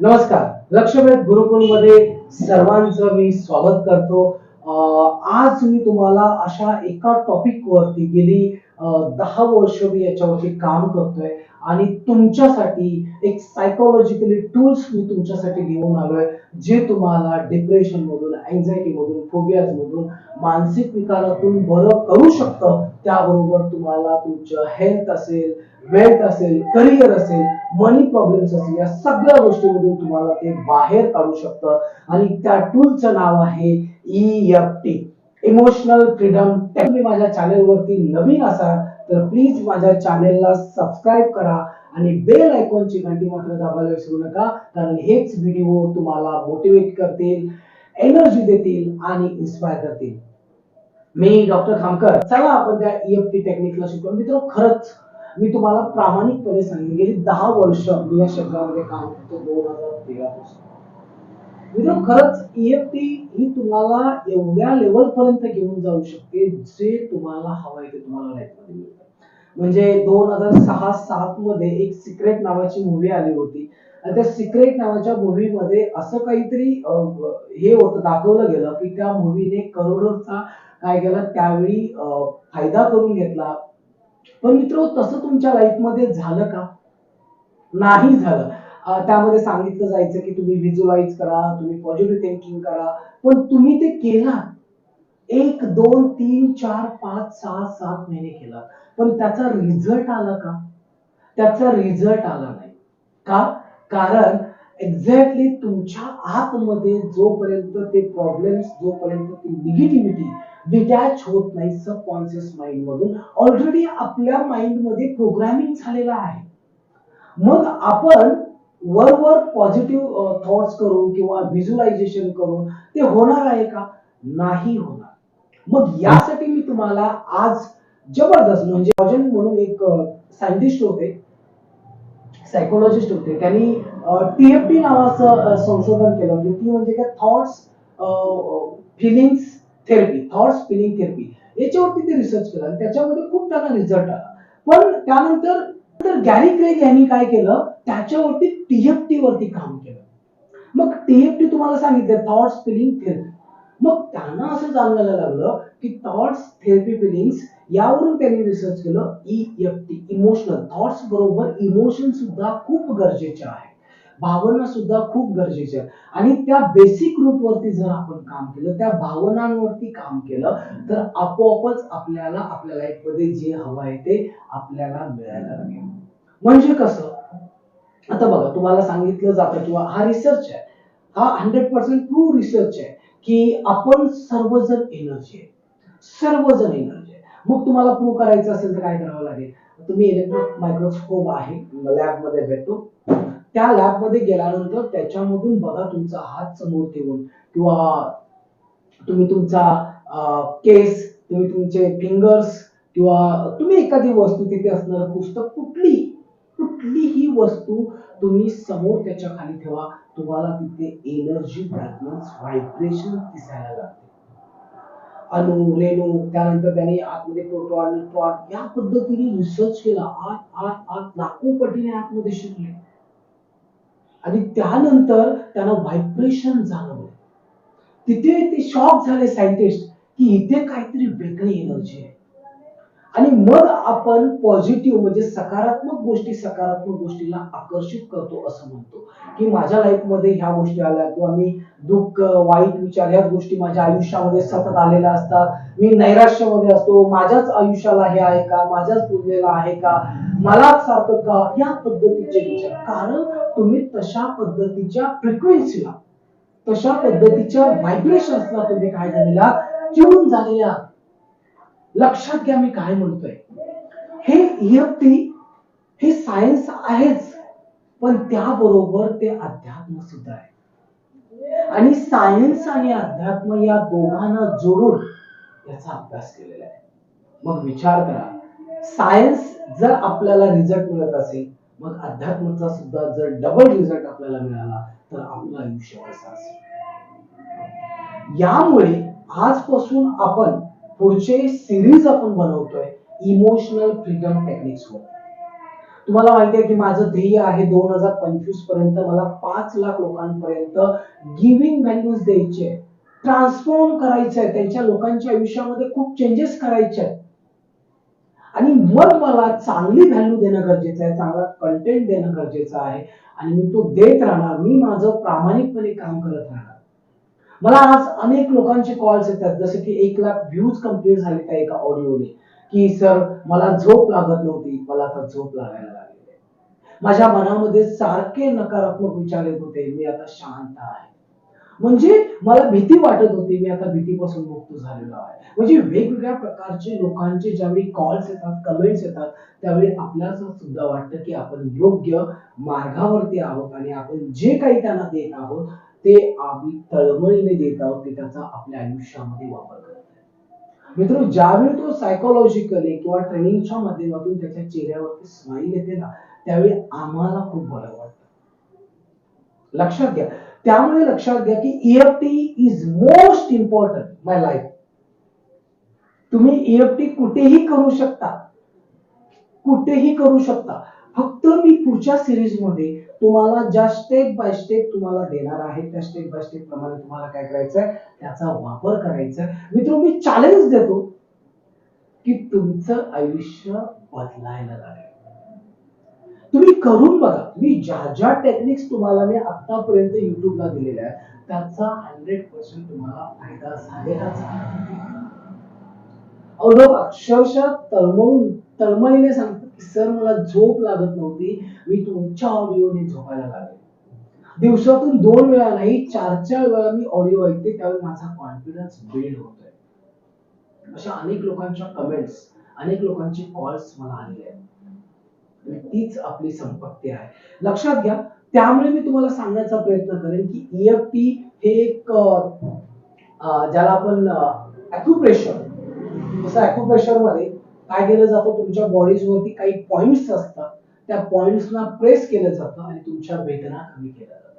नमस्कार. लक्षवेध गुरुकुलमध्ये सर्वांचं मी स्वागत करतो. अं, आज मी तुम्हाला अशा एका टॉपिक वरती गेली अं, दहा वर्ष मी याच्यावरती काम करतोय. आणि तुमच्यासाठी एक सायकोलॉजिकली टूल्स मी तुमच्यासाठी घेऊन आलोय जे तुम्हाला डिप्रेशन मधून अँझायटी मधून फोबियाज मधून मानसिक विकारातून बरं करू शकतं. त्याबरोबर तुम्हाला तुमचं हेल्थ असेल वेल्थ असेल करिअर असेल मनी प्रॉब्लेम्स असेल या सगळ्या गोष्टीमधून तुम्हाला ते बाहेर काढू शकतं. आणि त्या टूलचं नाव आहे E F T emotional freedom तुम्ही माझ्या चॅनेलवरती नवीन असाल तर प्लीज माझ्या चॅनेलला सबस्क्राईब करा आणि बेल आयकॉनची घंटी मात्र दाबायला विसरू नका कारण हेच व्हिडिओ तुम्हाला मोटिवेट करतील एनर्जी देतील आणि इन्स्पायर करतील. मी डॉक्टर खामकर. चला आपण त्या ईएफटी टेक्निकला शिकलो मित्र खरंच मी तुम्हाला प्रामाणिकपणे सांगेन गेली दहा वर्ष मी या क्षेत्रामध्ये काम करतो दोन हजार तेरा पासून. मित्र खरंच ईएफटी ही तुम्हाला एवढ्या लेवल पर्यंत घेऊन जाऊ शकते जे तुम्हाला हवं आहे ते तुम्हाला लाईफमध्ये मिळेल म्हणजे दोन हजार सहा सात मध्ये एक सिक्रेट नावाची मूवी आली होती. आणि त्या सिक्रेट नावाच्या मूवी मध्ये असं काहीतरी हे होतं दाखवलं गेलं की त्या मूवीने करोडोचा काय केला त्यावेळी फायदा करून घेतला. पण मित्र तसं तुमच्या लाईफमध्ये झालं का? नाही झालं. त्यामध्ये सांगितलं जायचं की तुम्ही व्हिज्युअलाइज करा तुम्ही पॉझिटिव्ह थिंकिंग करा. पण तुम्ही ते केला एक दोन तीन चार पाच सहा सात महिने केला. पण त्याचा रिझल्ट आला का? त्याचा रिझल्ट आला नाही. का? कारण एक्झॅक्टली तुमच्या आतमध्ये जोपर्यंत ते प्रॉब्लेम्स जोपर्यंत ती निगेटिव्हिटी डिटॅच होत नाही सबकॉन्शियस माइंड मधून ऑलरेडी आपल्या माइंडमध्ये प्रोग्रामिंग झालेला आहे. मग आपण वरवर पॉझिटिव्ह थॉट्स करून किंवा व्हिज्युलायझेशन करून ते होणार आहे का? नाही होणार मग यासाठी मी तुम्हाला आज जबरदस्त म्हणजे रॉजन म्हणून एक सायंटिस्ट होते सायकोलॉजिस्ट होते. त्यांनी टीएफटी नावाचं संशोधन केलं. म्हणजे ती म्हणजे काय thoughts feelings therapy thoughts feeling therapy याच्यावरती ते रिसर्च केलं. आणि त्याच्यामध्ये खूप त्यांना रिझल्ट आला. पण त्यानंतर तर गॅरी क्रेग यांनी काय केलं? त्याच्यावरती टीएफटी वरती काम केलं. मग टीएफटी तुम्हाला सांगितलं थॉट्स फिलिंग थेरपी मग त्यांना असं जाणवायला लागलं की थॉट्स थेरपी फिलिंग्स यावरून त्यांनी रिसर्च केलं E F T emotional thoughts बरोबर इमोशन सुद्धा खूप गरजेचे आहे भावना सुद्धा खूप गरजेचे आहे आणि त्या बेसिक रूट वरती जर आपण काम केलं त्या भावनांवरती काम केलं तर आपोआपच आपल्याला आपल्या लाईफमध्ये जे हवं आहे ते आपल्याला मिळायला लागेल. म्हणजे कसं? आता बघा तुम्हाला सांगितलं जातं किंवा हा रिसर्च आहे. हा हंड्रेड पर्सेंट ट्रू रिसर्च आहे. की आपण सर्वजण एनर्जी आहे. सर्वजण एनर्जी आहे. मग तुम्हाला प्रूव्ह करायचं असेल तर काय करावं लागेल? तुम्ही इलेक्ट्रो मायक्रोस्कोप आहे लॅबमध्ये भेटतो. त्या लॅबमध्ये गेल्यानंतर त्याच्यामधून बघा तुमचा हात समोर ठेवून किंवा तुम्ही तुमचा केस तुम्ही तुमचे फिंगर्स किंवा तुम्ही एखादी वस्तू तिथे असणार पुस्तक कुठली कुठलीही वस्तू तुम्ही समोर त्याच्याखाली ठेवा तुम्हाला तिथे एनर्जी व्हायब्रेशन दिसायला लागते. अणु रेणू त्यानंतर त्यांनी आतमध्ये प्रोटॉन न्यूट्रॉन या पद्धतीने रिसर्च केला. आत आत आत लाखो पटीने आतमध्ये शिकले आणि त्यानंतर त्यांना व्हायब्रेशन जाणवलं. तिथे ते शॉक झाले सायंटिस्ट की इथे काहीतरी वेगळी एनर्जी आहे. आणि मग आपण पॉझिटिव्ह म्हणजे सकारात्मक गोष्टी सकारात्मक गोष्टीला आकर्षित करतो असं म्हणतो. की माझ्या लाईफमध्ये ह्या गोष्टी आल्या किंवा मी दुःख वाईट विचार ह्या गोष्टी माझ्या आयुष्यामध्ये सतत आलेल्या असतात. मी नैराश्यामध्ये असतो माझ्याच आयुष्याला हे आहे का? माझ्याच पूर्णेला आहे का? मलाच सारखं का? या पद्धतीचे विचार. कारण तुम्ही तशा पद्धतीच्या फ्रिक्वेन्सीला तशा पद्धतीच्या व्हायब्रेशन्सला तुम्ही काय झालेला? ट्यून झालेल्या लक्षात घ्या मी काय म्हणतोय. हे इयत्ती हे सायन्स आहेच पण त्याबरोबर ते अध्यात्म सुद्धा आहे. आणि सायन्स आणि अध्यात्म या दोघांना जोडून याचा अभ्यास केलेला आहे. मग विचार करा. सायन्स जर आपल्याला रिझल्ट मिळत असेल मग अध्यात्माचा सुद्धा जर डबल रिझल्ट आपल्याला मिळाला तर आपलं आयुष्य कसं असेल? यामुळे आजपासून आपण पुढचे सिरीज आपण बनवतोय इमोशनल फ्रीडम टेक्निक्स वर. तुम्हाला माहिती आहे की माझं ध्येय आहे दोन हजार पंचवीसपर्यंत मला पाच लाख लोकांपर्यंत गिव्हिंग व्हॅल्यूज द्यायचे ट्रान्सफॉर्म करायचे आहे त्यांच्या लोकांच्या आयुष्यामध्ये खूप चेंजेस करायचे आहेत. आणि मग मला चांगली व्हॅल्यू देणं गरजेचं आहे चांगला कंटेंट देणं गरजेचं आहे. आणि मी तो देत राहणार. मी माझं प्रामाणिकपणे काम करत राहणार. मला आज अनेक लोकांचे कॉल्स येतात. जसे की एक लाख व्ह्यूज कंप्लीट झाले त्या एका ऑडिओने की सर मला झोप लागत नव्हती. मला आता झोप लागायला लागली माझ्या मनामध्ये सारखे नकारात्मक विचार येत होते. मी आता शांत आहे. म्हणजे मला भीती वाटत होती मी आता भीतीपासून मुक्त झालेलो आहे. म्हणजे वेगवेगळ्या प्रकारचे लोकांचे ज्यावेळी कॉल्स येतात कमेंट्स येतात त्यावेळी आपल्याला सुद्धा वाटतं की आपण योग्य मार्गावरती आहोत आणि आपण जे काही त्यांना देत आहोत ते आम्ही तळमळीने देत आहोत ते त्याचा आपल्या आयुष्यामध्ये वापर मित्र ज्यावेळी तो सायकोलॉजिकली किंवा ट्रेनिंगच्या माध्यमातून त्याच्या चेहऱ्यावरती स्माईल येते ना त्यावेळी आम्हाला खूप बरं वाटतं. लक्षात घ्या त्यामुळे लक्षात घ्या की EFT is most important my life तुम्ही ईएफटी कुठेही करू शकता. कुठेही करू शकता. फक्त मी पुढच्या सिरीजमध्ये तुम्हाला ज्या स्टेप बाय स्टेप तुम्हाला देणार आहे त्या स्टेप बाय स्टेप प्रमाणे तुम्हाला काय करायचं आहे त्याचा वापर करायचा आहे मित्र मी चॅलेंज देतो की तुमचं आयुष्य बदलायला लागेल. तुम्ही करून बघा. मी ज्या ज्या टेक्निक्स तुम्हाला मी आतापर्यंत युट्यूबला दिलेल्या आहेत त्याचा हंड्रेड पर्सेंट तुम्हाला फायदा झालेलाच अहो लोक अक्षरशः तळमळून तळमळीने सांगतात की सर मला झोप लागत नव्हती. मी तुमच्या ऑडिओने झोपायला लागले. दिवसातून दोन वेळा नाही चार चार वेळा मी ऑडिओ ऐकते त्यावेळी माझा कॉन्फिडन्स बिल्ड होतोय. अशा अनेक लोकांच्या कमेंट्स अनेक लोकांचे कॉल्स मला आलेले आहेत. तीच आपली संपत्ती आहे. लक्षात घ्या त्यामुळे मी तुम्हाला सांगण्याचा प्रयत्न करेन की ईएफटी हे एक ज्याला आपण अॅक्युप्रेशर जसं अॅक्युप्रेशरमध्ये काय केलं जातं तुमच्या बॉडीज वरती काही पॉइंट्स असतात त्या पॉइंट्सना प्रेस केलं जातं आणि तुमच्या वेदना कमी केल्या जातात.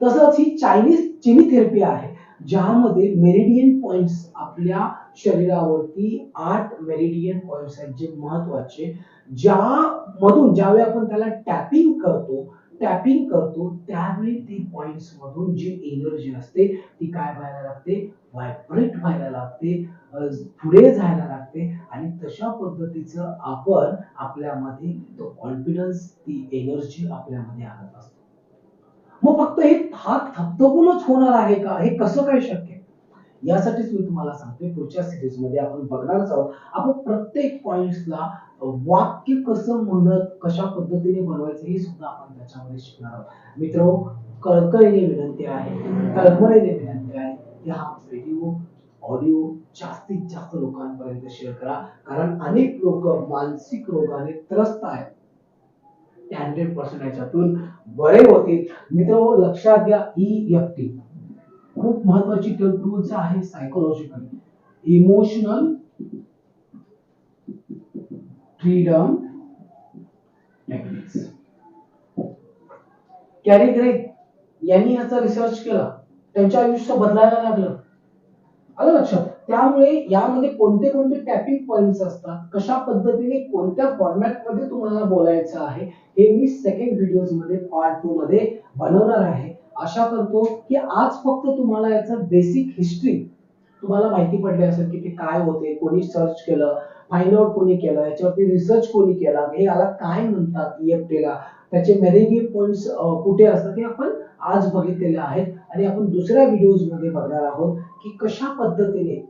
तसंच ही चायनीज चिनी थेरपी आहे. ज्यामध्ये मेरिडियन पॉइंट्स आपल्या शरीरावरती आठ मेरिडियन पॉइंट्स आहेत जे महत्त्वाचे. ज्यामधून ज्यावेळी आपण त्याला टॅपिंग करतो टॅपिंग करतो त्यावेळी ती पॉइंट्स मधून जी एनर्जी असते ती काय व्हायला लागते? व्हायब्रेट व्हायला लागते पुढे जायला लागते आणि तशा पद्धतीचं आपण आपल्यामध्ये तो कॉन्फिडन्स ती एनर्जी आपल्यामध्ये आणत असतो. मग फक्त हे हात थपथपूनच होणार आहे का? हे कसं काय शक्य? आहे? यासाठीच मी तुम्हाला सांगतोय पुढच्या सिरीजमध्ये आपण बघणारच आहोत. आपण प्रत्येक पॉइंटला वाक्य कसं म्हणत कशा पद्धतीने बनवायचं हे सुद्धा आपण त्याच्यामध्ये शिकणार आहोत. मित्र कळकळीने विनंती आहे. कळकळीने विनंती आहे की हा व्हिडिओ ऑडिओ जास्तीत जास्त लोकांपर्यंत शेअर करा. कारण अनेक लोक मानसिक रोगाने त्रस्त आहेत. ते हंड्रेड पर्सेंट याच्यातून बरे होतील. मित्र लक्षात घ्या ई एफ टी खूप महत्वाची टूल्स आहे psychological emotional freedom techniques Gary Craig यांनी याचा रिसर्च केला. त्यांच्या आयुष्य बदलायला लागलं. आलं लक्षात? त्यामुळे यामध्ये कोणते कोणते टॅपिंग पॉइंट्स असतात? कशा पद्धतीने कोणत्या फॉर्मॅटमध्ये तुम्हाला बोलायचं आहे? हे मी सेकंड व्हिडिओजमध्ये पार्ट टू मध्ये बनवणार आहे. आशा करतो की आज फक्त तुम्हाला याचं बेसिक हिस्ट्री तुम्हाला माहिती पडली असेल की ते काय होते कोणी सर्च केलं फाइंड आउट कोणी केलं याच्यावरती रिसर्च कोणी केला हे याला काय म्हणतात ईएफटीला त्याचे मेरेगी पॉइंट्स कुठे असतात हे आपण आज बघितलेले आहेत. आणि आपण दुसऱ्या व्हिडिओजमध्ये बघणार आहोत की कशा पद्धतीने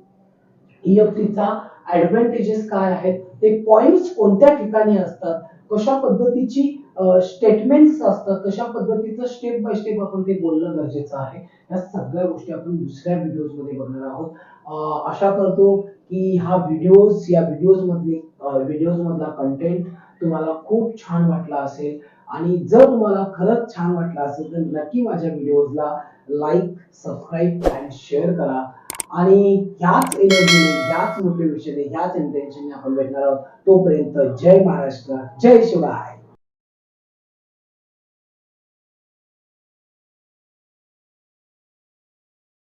ईएफटीचा ऍडव्हान्टेजेस काय आहेत ते पॉइंट्स कोणत्या ठिकाणी असतात कशा पद्धतीची स्टेटमेंट्स असतात कशा पद्धतीचं स्टेप बाय स्टेप आपण ते बोलणं गरजेचं आहे या सगळ्या गोष्टी आपण दुसऱ्या व्हिडिओजमध्ये बघणार आहोत. आशा करतो की हा व्हिडिओज या व्हिडिओज मधली व्हिडिओज मधला कंटेंट तुम्हाला खूप छान वाटला असेल. आणि जर तुम्हाला खरंच छान वाटलं असेल तर नक्की माझ्या व्हिडिओजला लाईक सबस्क्राईब अँड शेअर करा. आणि ह्याच एनर्जीने ह्याच मोटिवेशनने ह्याच इंटेन्शनने आपण भेटणार आहोत. तोपर्यंत जय महाराष्ट्र जय शिवराय.